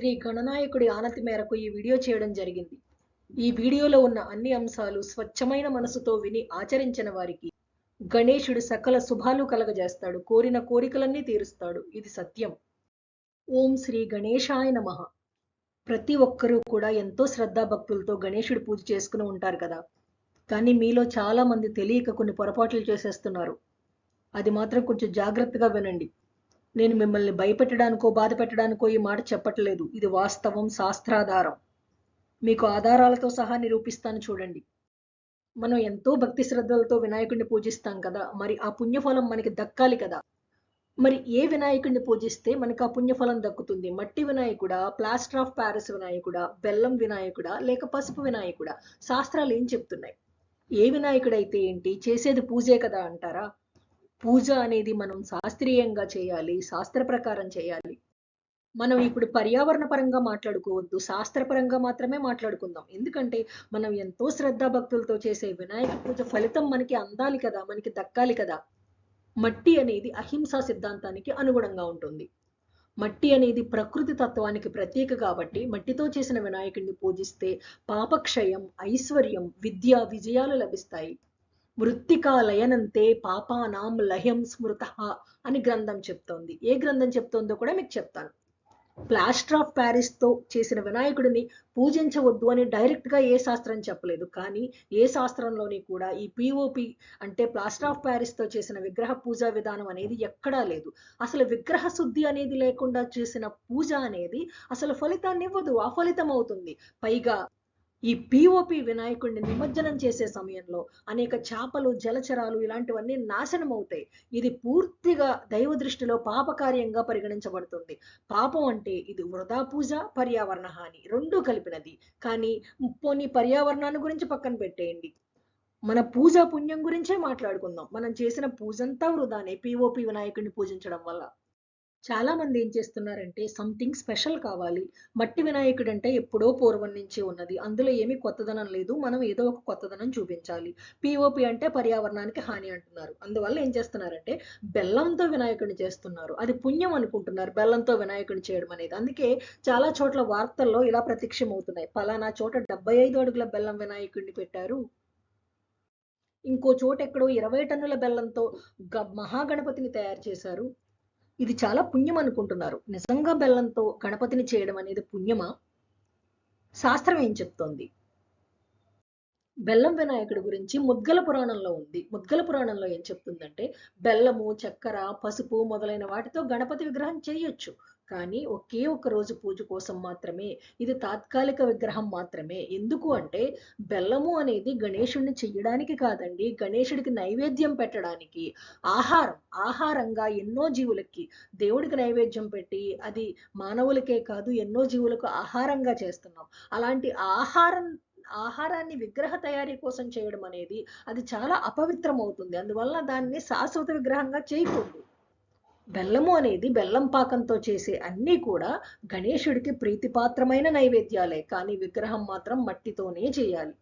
శ్రీ గణనాయకుడి ఆనతి మేరకు ఈ వీడియో చేయడం జరిగింది. ఈ వీడియోలో ఉన్న అన్ని అంశాలు స్వచ్ఛమైన మనసుతో విని ఆచరించిన వారికి గణేశుడు సకల శుభాలు కలగజేస్తాడు కోరిన కోరికలన్నీ తీరుస్తాడు. ఇది సత్యం. ఓం శ్రీ గణేశాయ నమ. ప్రతి ఒక్కరూ కూడా ఎంతో శ్రద్ధాభక్తులతో గణేశుడు పూజ చేసుకుని ఉంటారు కదా. కానీ మీలో చాలా మంది తెలియక కొన్ని పొరపాట్లు చేసేస్తున్నారు. అది మాత్రం కొంచెం జాగ్రత్తగా వినండి. నేను మిమ్మల్ని భయపెట్టడానికో బాధ పెట్టడానికో ఈ మాట చెప్పట్లేదు. ఇది వాస్తవం శాస్త్రాధారం. మీకు ఆధారాలతో సహా నిరూపిస్తాను చూడండి. మనం ఎంతో భక్తి శ్రద్ధలతో వినాయకుడిని పూజిస్తాం కదా మరి ఆ పుణ్యఫలం మనకి దక్కాలి కదా. మరి ఏ వినాయకుడిని పూజిస్తే మనకు ఆ పుణ్యఫలం దక్కుతుంది? మట్టి వినాయకుడా ప్లాస్టర్ ఆఫ్ ప్యారిస్ వినాయకుడా బెల్లం వినాయకుడా లేక పసుపు వినాయకుడా? శాస్త్రాలు ఏం చెప్తున్నాయి? ఏ వినాయకుడైతే ఏంటి చేసేది పూజే కదా అంటారా? పూజ అనేది మనం శాస్త్రీయంగా చేయాలి శాస్త్ర ప్రకారం చేయాలి. మనం ఇప్పుడు పర్యావరణ పరంగా మాట్లాడుకోవద్దు శాస్త్రపరంగా మాత్రమే మాట్లాడుకుందాం. ఎందుకంటే మనం ఎంతో శ్రద్ధా భక్తులతో చేసే వినాయక పూజ ఫలితం మనకి అందాలి కదా మనకి దక్కాలి కదా. మట్టి అనేది అహింసా సిద్ధాంతానికి అనుగుణంగా ఉంటుంది. మట్టి అనేది ప్రకృతి తత్వానికి ప్రత్యేక కాబట్టి మట్టితో చేసిన వినాయకుడిని పూజిస్తే పాపక్షయం ఐశ్వర్యం విద్య విజయాలు లభిస్తాయి. మృత్తికా లయనంతే పాపానాం లయం స్మృత అని గ్రంథం చెప్తోంది. ఏ గ్రంథం చెప్తోందో కూడా మీకు చెప్తాను. ప్లాస్టర్ ఆఫ్ ప్యారిస్తో చేసిన వినాయకుడిని పూజించవద్దు అని డైరెక్ట్గా ఏ శాస్త్రం చెప్పలేదు. కానీ ఏ శాస్త్రంలోని కూడా ఈ పిఓపి అంటే ప్లాస్టర్ ఆఫ్ ప్యారిస్తో చేసిన విగ్రహ పూజా విధానం అనేది ఎక్కడా లేదు. అసలు విగ్రహ శుద్ధి అనేది లేకుండా చేసిన పూజ అనేది అసలు ఫలితాన్ని ఇవ్వదు అఫలితం అవుతుంది పైగా ఈ పిఓపి వినాయకుడిని నిమజ్జనం చేసే సమయంలో అనేక చేపలు జలచరాలు ఇలాంటివన్నీ నాశనం అవుతాయి ఇది పూర్తిగా దైవ దృష్టిలో పాపకార్యంగా పరిగణించబడుతుంది. పాపం అంటే ఇది వృధా పూజ పర్యావరణ హాని రెండూ కలిపినది. కానీ పోనీ పర్యావరణాన్ని గురించి పక్కన పెట్టేయండి. మన పూజ పుణ్యం గురించే మాట్లాడుకుందాం. మనం చేసిన పూజంతా వృధానే పిఓపి వినాయకుడిని పూజించడం వల్ల. చాలా మంది ఏం చేస్తున్నారంటే సంథింగ్ స్పెషల్ కావాలి. మట్టి వినాయకుడు అంటే ఎప్పుడో పూర్వం నుంచి ఉన్నది. అందులో ఏమీ కొత్తదనం లేదు. మనం ఏదో ఒక కొత్తదనం చూపించాలి. పిఓపి అంటే పర్యావరణానికి హాని అంటున్నారు. అందువల్ల ఏం చేస్తున్నారంటే బెల్లంతో వినాయకుడిని చేస్తున్నారు. అది పుణ్యం అనుకుంటున్నారు బెల్లంతో వినాయకుడిని చేయడం అనేది. అందుకే చాలా చోట్ల వార్తల్లో ఇలా ప్రత్యక్షం అవుతున్నాయి పలానా చోట డెబ్బై ఐదు అడుగుల బెల్లం వినాయకుడిని పెట్టారు. ఇంకో చోట ఎక్కడో ఇరవై టన్నుల బెల్లంతో గ మహాగణపతిని తయారు చేశారు. ఇది చాలా పుణ్యం అనుకుంటున్నారు. నిజంగా బెల్లంతో గణపతిని చేయడం అనేది పుణ్యమా? శాస్త్రం ఏం చెప్తోంది? బెల్లం వినాయకుడి గురించి ముద్గల పురాణంలో ఉంది. ముద్గల పురాణంలో ఏం చెప్తుందంటే బెల్లము చక్కెర పసుపు మొదలైన వాటితో గణపతి విగ్రహం చేయొచ్చు. కానీ ఒకే ఒక రోజు పూజ కోసం మాత్రమే ఇది తాత్కాలిక విగ్రహం మాత్రమే. ఎందుకు అంటే బెల్లము అనేది గణేశుడిని చెయ్యడానికి కాదండి గణేశుడికి నైవేద్యం పెట్టడానికి. ఆహారం ఆహారంగా ఎన్నో జీవులకి దేవుడికి నైవేద్యం పెట్టి అది మానవులకే కాదు ఎన్నో జీవులకు ఆహారంగా చేస్తున్నాం. అలాంటి ఆహారం ఆహారాన్ని విగ్రహ తయారీ కోసం చేయడం అనేది అది చాలా అపవిత్రం అవుతుంది అందువల్ల దాన్ని శాశ్వత విగ్రహంగా చేయకూడదు. బెల్లము అనేది బెల్లం పాకంతో చేసే అన్నీ కూడా గణేశుడికి ప్రీతిపాత్రమైన నైవేద్యాలే. కానీ విగ్రహం మాత్రం మట్టితోనే చేయాలి.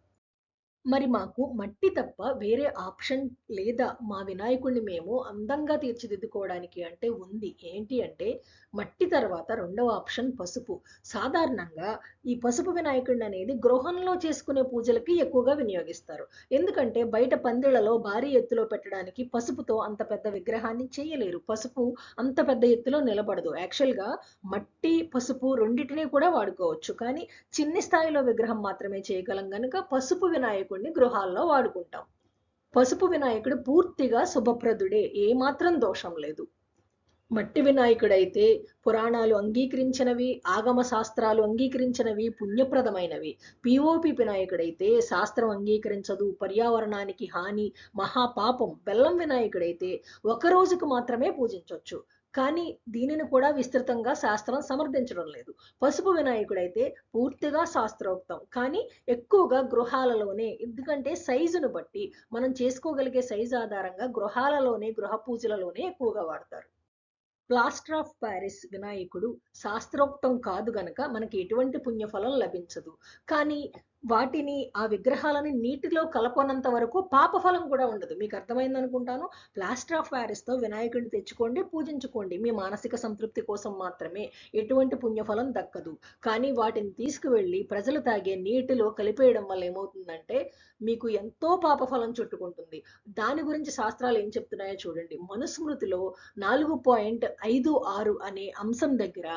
మరి మాకు మట్టి తప్ప వేరే ఆప్షన్ లేదా మా వినాయకుడిని మేము అందంగా తీర్చిదిద్దుకోవడానికి అంటే ఉంది. ఏంటి అంటే మట్టి తర్వాత రెండవ ఆప్షన్ పసుపు. సాధారణంగా ఈ పసుపు వినాయకుడిని అనేది గృహంలో చేసుకునే పూజలకి ఎక్కువగా వినియోగిస్తారు. ఎందుకంటే బయట పందిళ్ళలో భారీ ఎత్తులో పెట్టడానికి పసుపుతో అంత పెద్ద విగ్రహాన్ని చేయలేరు. పసుపు అంత పెద్ద ఎత్తులో నిలబడదు. యాక్చువల్గా మట్టి పసుపు రెండింటినీ కూడా వాడుకోవచ్చు. కానీ చిన్ని స్థాయిలో విగ్రహం మాత్రమే చేయగలం కనుక పసుపు వినాయకుడు వినాయకుడిని గృహాల్లో వాడుకుంటాం. పసుపు వినాయకుడు పూర్తిగా శుభప్రదుడే ఏమాత్రం దోషం లేదు. మట్టి వినాయకుడైతే పురాణాలు అంగీకరించినవి ఆగమ శాస్త్రాలు అంగీకరించినవి పుణ్యప్రదమైనవి. పిఓపి వినాయకుడైతే శాస్త్రం అంగీకరించదు పర్యావరణానికి హాని మహాపాపం బెల్లం వినాయకుడైతే ఒక రోజుకు మాత్రమే పూజించవచ్చు కానీ దీనిని కూడా విస్తృతంగా శాస్త్రం సమర్థించడం లేదు. పసుపు వినాయకుడైతే పూర్తిగా శాస్త్రోక్తం. కానీ ఎక్కువగా గృహాలలోనే ఎందుకంటే సైజును బట్టి మనం చేసుకోగలిగే సైజు ఆధారంగా గృహాలలోనే గృహ పూజలలోనే ఎక్కువగా వాడతారు. ప్లాస్టర్ ఆఫ్ ప్యారిస్ వినాయకుడు శాస్త్రోక్తం కాదు గనక మనకి ఎటువంటి పుణ్యఫలం లభించదు. కానీ వాటిని ఆ విగ్రహాలని నీటిలో కలపనంత వరకు పాపఫలం కూడా ఉండదు. మీకు అర్థమైంది అనుకుంటాను ప్లాస్టర్ ఆఫ్ ప్యారిస్తో వినాయకుడిని తెచ్చుకోండి పూజించుకోండి. మీ మానసిక సంతృప్తి కోసం మాత్రమే. ఎటువంటి పుణ్యఫలం దక్కదు. కానీ వాటిని తీసుకువెళ్ళి ప్రజలు తాగే నీటిలో కలిపేయడం వల్ల ఏమవుతుందంటే మీకు ఎంతో పాపఫలం చుట్టుకుంటుంది. దాని గురించి శాస్త్రాలు ఏం చెప్తున్నాయో చూడండి. మనుస్మృతిలో నాలుగు పాయింట్ ఐదు ఆరు అనే అంశం దగ్గర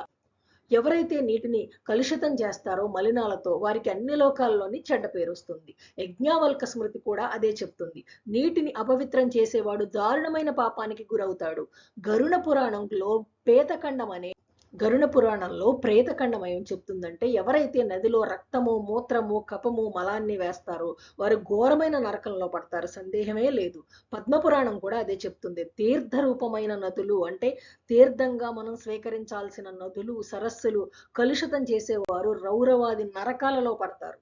ఎవరైతే నీటిని కలుషితం చేస్తారో మలినాలతో వారికి అన్ని లోకాల్లోని చెడ్డ పేరు వస్తుంది. యజ్ఞావల్క స్మృతి కూడా అదే చెప్తుంది. నీటిని అపవిత్రం చేసేవాడు దారుణమైన పాపానికి గురవుతాడు. గరుణ పురాణంలో పేతఖండం అనే గరుణ పురాణంలో ప్రేతఖండం ఏం చెప్తుందంటే ఎవరైతే నదిలో రక్తము మూత్రము కపము మలాన్ని వేస్తారో వారు ఘోరమైన నరకంలో పడతారు. సందేహమే లేదు. పద్మపురాణం కూడా అదే చెప్తుంది. తీర్థ రూపమైన నదులు అంటే తీర్థంగా మనం స్వీకరించాల్సిన నదులు సరస్సులు కలుషితం చేసేవారు రౌరవాది నరకాలలో పడతారు.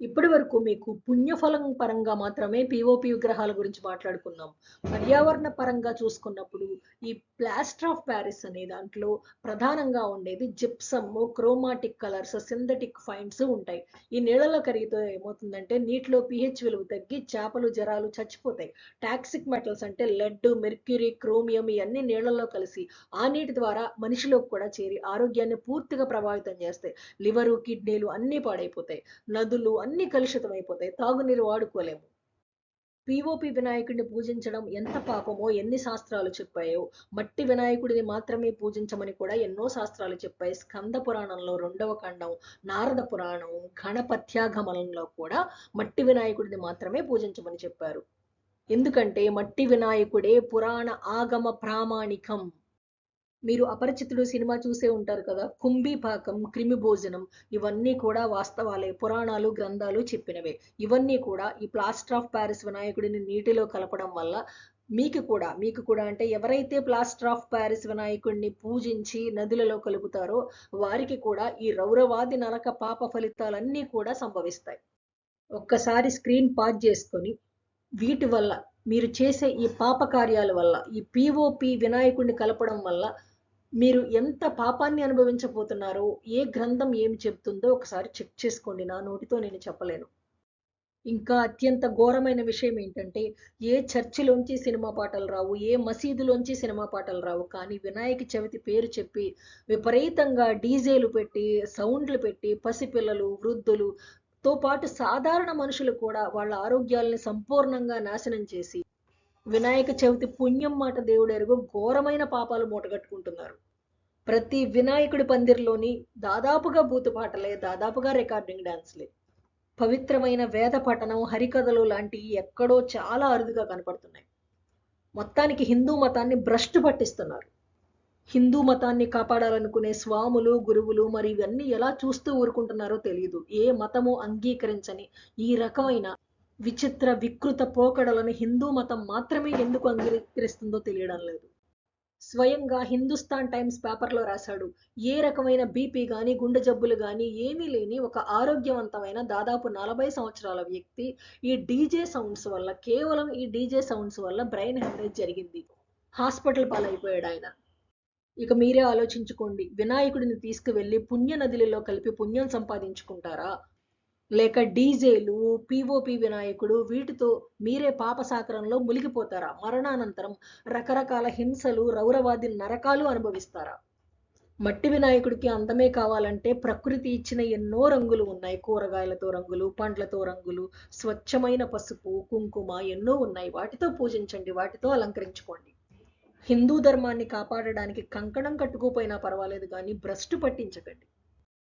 ఇప్పటి వరకు మీకు పుణ్యఫలం పరంగా మాత్రమే పిఓపి విగ్రహాల గురించి మాట్లాడుకున్నాం. పర్యావరణ పరంగా చూసుకున్నప్పుడు ఈ ప్లాస్టర్ ఆఫ్ ప్యారిస్ అనే దాంట్లో ప్రధానంగా ఉండేది gypsum chromatic colours synthetic fines ఉంటాయి. ఈ నీళ్ళలో కరిగితే ఏమవుతుందంటే నీటిలో పిహెచ్ విలువ తగ్గి చేపలు జరాలు చచ్చిపోతాయి. టాక్సిక్ మెటల్స్ అంటే లెడ్ మెర్క్యూరీ క్రోమియం ఇవన్నీ నీళ్ళలో కలిసి ఆ నీటి ద్వారా మనిషిలోకి కూడా చేరి ఆరోగ్యాన్ని పూర్తిగా ప్రభావితం చేస్తాయి. లివరు కిడ్నీలు అన్నీ పాడైపోతాయి. నదులు అన్ని కలుషితం అయిపోతాయి తాగునీరు వాడుకోలేము. పిఓపి వినాయకుడిని పూజించడం ఎంత పాపమో ఎన్ని శాస్త్రాలు చెప్పాయో మట్టి వినాయకుడిని మాత్రమే పూజించమని కూడా ఎన్నో శాస్త్రాలు చెప్పాయి. స్కంద పురాణంలో రెండవ ఖండం నారద పురాణం గణపత్యాగమనంలో కూడా మట్టి వినాయకుడిని మాత్రమే పూజించమని చెప్పారు. ఎందుకంటే మట్టి వినాయకుడే పురాణ ఆగమ ప్రామాణికం. మీరు అపరిచితుడు సినిమా చూసే ఉంటారు కదా? కుంభీపాకం క్రిమి భోజనం ఇవన్నీ కూడా వాస్తవాలే. పురాణాలు గ్రంథాలు చెప్పినవే. ఇవన్నీ కూడా ఈ ప్లాస్టర్ ఆఫ్ ప్యారిస్ వినాయకుడిని నీటిలో కలపడం వల్ల మీకు కూడా మీకు కూడా అంటే ఎవరైతే ప్లాస్టర్ ఆఫ్ ప్యారిస్ వినాయకుడిని పూజించి నదులలో కలుపుతారో వారికి కూడా ఈ రౌరవాది నరక పాప ఫలితాలన్నీ కూడా సంభవిస్తాయి. ఒక్కసారి స్క్రీన్ పాజ్ చేసుకొని వీటి వల్ల మీరు చేసే ఈ పాప కార్యాల వల్ల ఈ పిఓపి వినాయకుడిని కలపడం వల్ల మీరు ఎంత పాపాన్ని అనుభవించబోతున్నారో ఏ గ్రంథం ఏం చెప్తుందో ఒకసారి చెక్ చేసుకోండి. నా నోటితో నేను చెప్పలేను. ఇంకా అత్యంత ఘోరమైన విషయం ఏంటంటే ఏ చర్చిలోంచి సినిమా పాటలు రావు ఏ మసీదులోంచి సినిమా పాటలు రావు కానీ వినాయక చవితి పేరు చెప్పి విపరీతంగా డీజేలు పెట్టి సౌండ్లు పెట్టి పసిపిల్లలు వృద్ధులు తో పాటు సాధారణ మనుషులు కూడా వాళ్ళ ఆరోగ్యాలని సంపూర్ణంగా నాశనం చేసి వినాయక చవితి పుణ్యం మాట దేవుడు ఎరుగు ఘోరమైన పాపాలు మూటగట్టుకుంటున్నారు. ప్రతి వినాయకుడి పందిర్లోని దాదాపుగా బూతుపాటలే దాదాపుగా రికార్డింగ్ డాన్స్లే పవిత్రమైన వేద పఠనం హరికథలు లాంటివి ఎక్కడో చాలా అరుదుగా కనపడుతున్నాయి. మొత్తానికి హిందూ మతాన్ని భ్రష్టు పట్టిస్తున్నారు. హిందూ మతాన్ని కాపాడాలనుకునే స్వాములు గురువులు మరి ఇవన్నీ ఎలా చూస్తూ ఊరుకుంటున్నారో తెలియదు ఏ మతము అంగీకరించని ఈ రకమైన విచిత్ర వికృత పోకడలను హిందూ మతం మాత్రమే ఎందుకు అంగీకరిస్తుందో తెలియడం లేదు. స్వయంగా హిందుస్థాన్ టైమ్స్ పేపర్లో రాశాడు ఏ రకమైన బీపీ కానీ గుండె జబ్బులు కానీ ఏమీ లేని ఒక ఆరోగ్యవంతమైన దాదాపు నలభై సంవత్సరాల వ్యక్తి ఈ డీజే సౌండ్స్ వల్ల కేవలం ఈ డీజే సౌండ్స్ వల్ల బ్రెయిన్ హెమరేజ్ జరిగింది. హాస్పిటల్ పాలైపోయాడు ఆయన. ఇక మీరే ఆలోచించుకోండి వినాయకుడిని తీసుకువెళ్ళి పుణ్య నదులలో కలిపి పుణ్యం సంపాదించుకుంటారా? లేక డీజేలు పిఓపి వినాయకుడు వీటితో మీరే పాపసాకరంలో మునిగిపోతారా? మరణానంతరం రకరకాల హింసలు రౌరవాది నరకాలు అనుభవిస్తారా? మట్టి వినాయకుడికి అందమే కావాలంటే ప్రకృతి ఇచ్చిన ఎన్నో రంగులు ఉన్నాయి. కూరగాయలతో రంగులు పండ్లతో రంగులు స్వచ్ఛమైన పసుపు కుంకుమ ఎన్నో ఉన్నాయి. వాటితో పూజించండి వాటితో అలంకరించుకోండి. హిందూ ధర్మాన్ని కాపాడడానికి కంకణం కట్టుకోపోయినా పర్వాలేదు కానీ భ్రష్టు పట్టించకండి.